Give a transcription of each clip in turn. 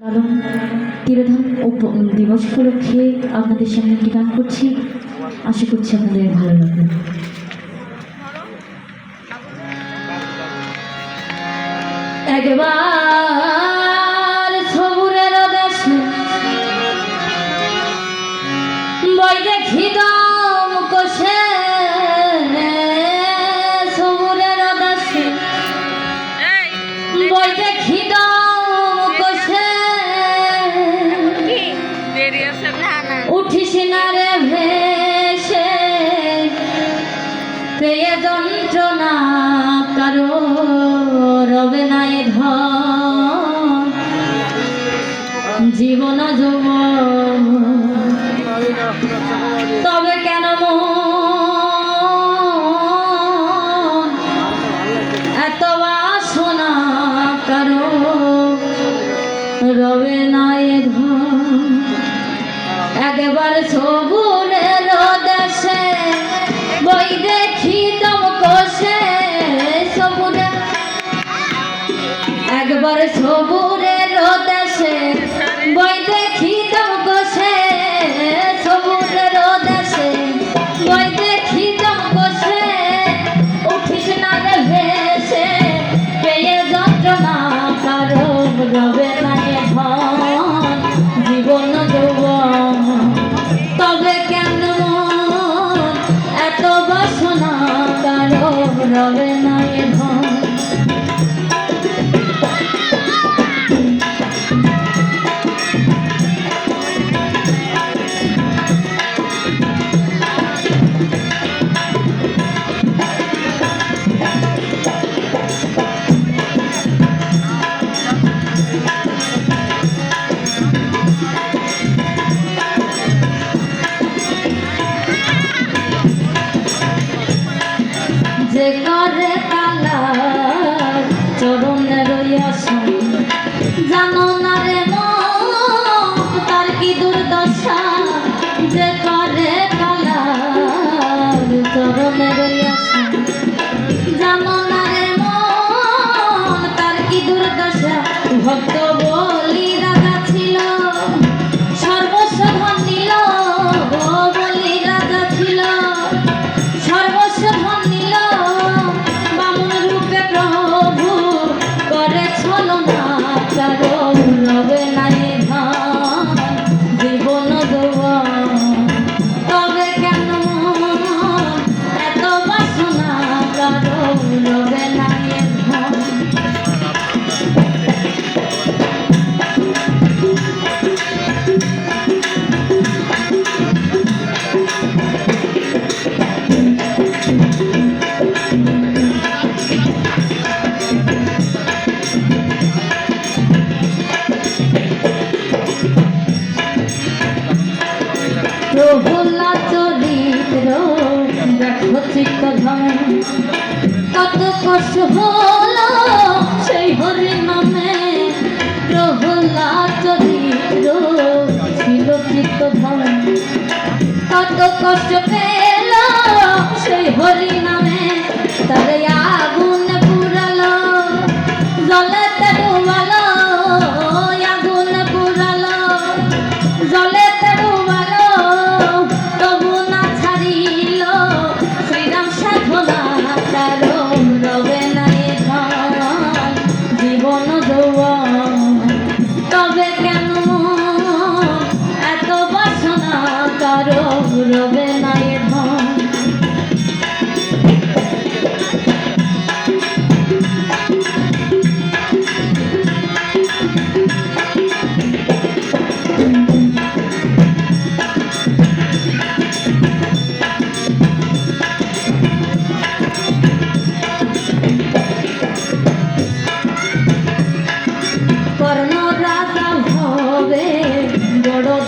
লালন, তিরোধান উপ- দিবস উপলক্ষে আপনাদের সামনে একটি গান করছি। আশা করছি আপনাদের ভালো লাগবে। একবার ধন জীবন যুব তবে কেন এত বাসনা কারও রবে না এ ধন? একবার সবুরের একবার সবুরের দেশে, বই দেখি দম কষে সবুরের দেশে, বই দেখি দম কষে উঠিস না রে পেয়ে যন্ত্রণা কারও রবে না জীবন যৌবন। তবে কেন এত বাসনা? কারও রবে না যে করে কষ্ট হলো, সেই হরি নামে প্রভুল্লা চরিত্র ছিল চিত্ত ধমে কত কষ্ট পেল, সেই হরি নামে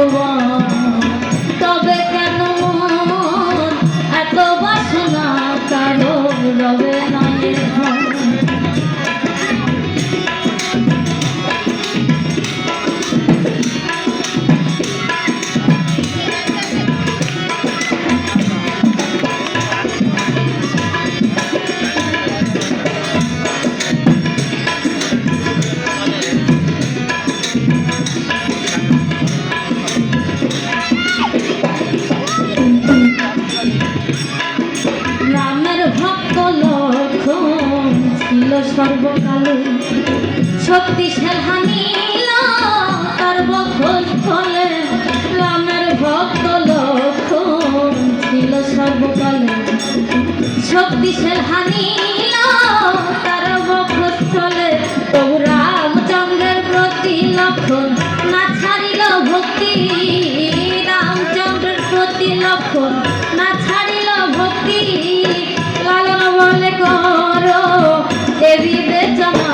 oh সর্বকালে। শক্তিশাল হানিল তার বক্ষণ ফলে রামের ভক্ত লক্ষণ ছিল সর্বকালে। শক্তিশাল হানি তার বক্ষণ ফলে তবু রামচন্দ্রের প্রতি লক্ষণ না ছাড়িল ভক্তি। রামচন্দ্রের প্রতি লক্ষণ না ছাড়িল ভক্তি। লালন বলে কহ देवी दे चमन